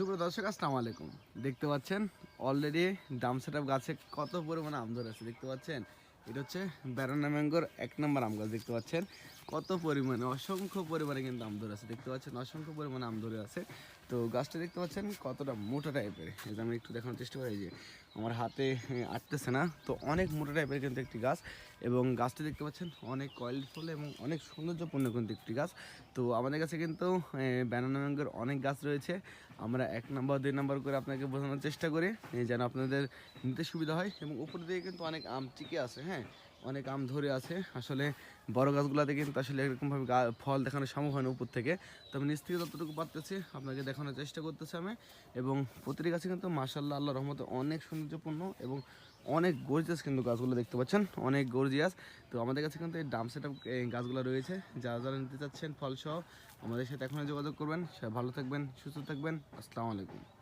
শুভ দর্শক আসসালামু আলাইকুম। দেখতে পাচ্ছেন অলরেডি ডাম সেট গাছে কত পরিমাণে আম ধরে আছে দেখতে পাচ্ছেন? এটা হচ্ছে ব্যারানা ম্যাঙ্গোর এক নম্বর আম গাছ দেখতে পাচ্ছেন। কত পরিমাণে, অসংখ্য পরিমাণে কিন্তু আম ধরে আছে দেখতে পাচ্ছেন, অসংখ্য পরিমাণে আম ধরে আছে। তো গাছটা দেখতে পাচ্ছেন কতটা মোটা টাইপের যে আমি একটু দেখানোর চেষ্টা করি যে আমার হাতে আটতেছে না, তো অনেক মোটা টাইপের কিন্তু একটি গাছ এবং গাছটা দেখতে পাচ্ছেন অনেক কয়েলফুল এবং অনেক সৌন্দর্যপূর্ণ কিন্তু একটি গাছ। তো আমাদের কাছে কিন্তু ব্যানানা ম্যাঙ্গোর অনেক গাছ রয়েছে। আমরা এক নম্বর, দুই নম্বর করে আপনাকে বোঝানোর চেষ্টা করি। যেন আপনাদের নিতে সুবিধা হয় এবং উপর দিকে কিন্তু অনেক আম টিকে আছে হ্যাঁ? অনেক আম ধরে আছে। আসলে বড় গাছগুলোতে কিন্তু আসলে এরকমভাবে ফল দেখানো সম্ভব হয় না উপর থেকে। তো আমি নিচ থেকে যতটুকু পারতেছি, আপনাকে দেখানোর চেষ্টা করতেছি আমি। এবং প্রতিটি গাছে কিন্তু মাসাল্লাহ আল্লাহ রহমতে অনেক সৌন্দর্যপূর্ণ এবং অনেক গর্জিয়াস কিন্তু গাছগুলো দেখতে পাচ্ছেন। অনেক গর্জিয়াস তো আমাদের কাছে কিন্তু এই ডাম সেট গাছগুলো রয়েছে। যারা যারা নিতে চাচ্ছেন ফলসহ, আমাদের সাথে এখনই যোগাযোগ করবেন। ভালো থাকবেন, সুস্থ থাকবেন। আসসালামু আলাইকুম।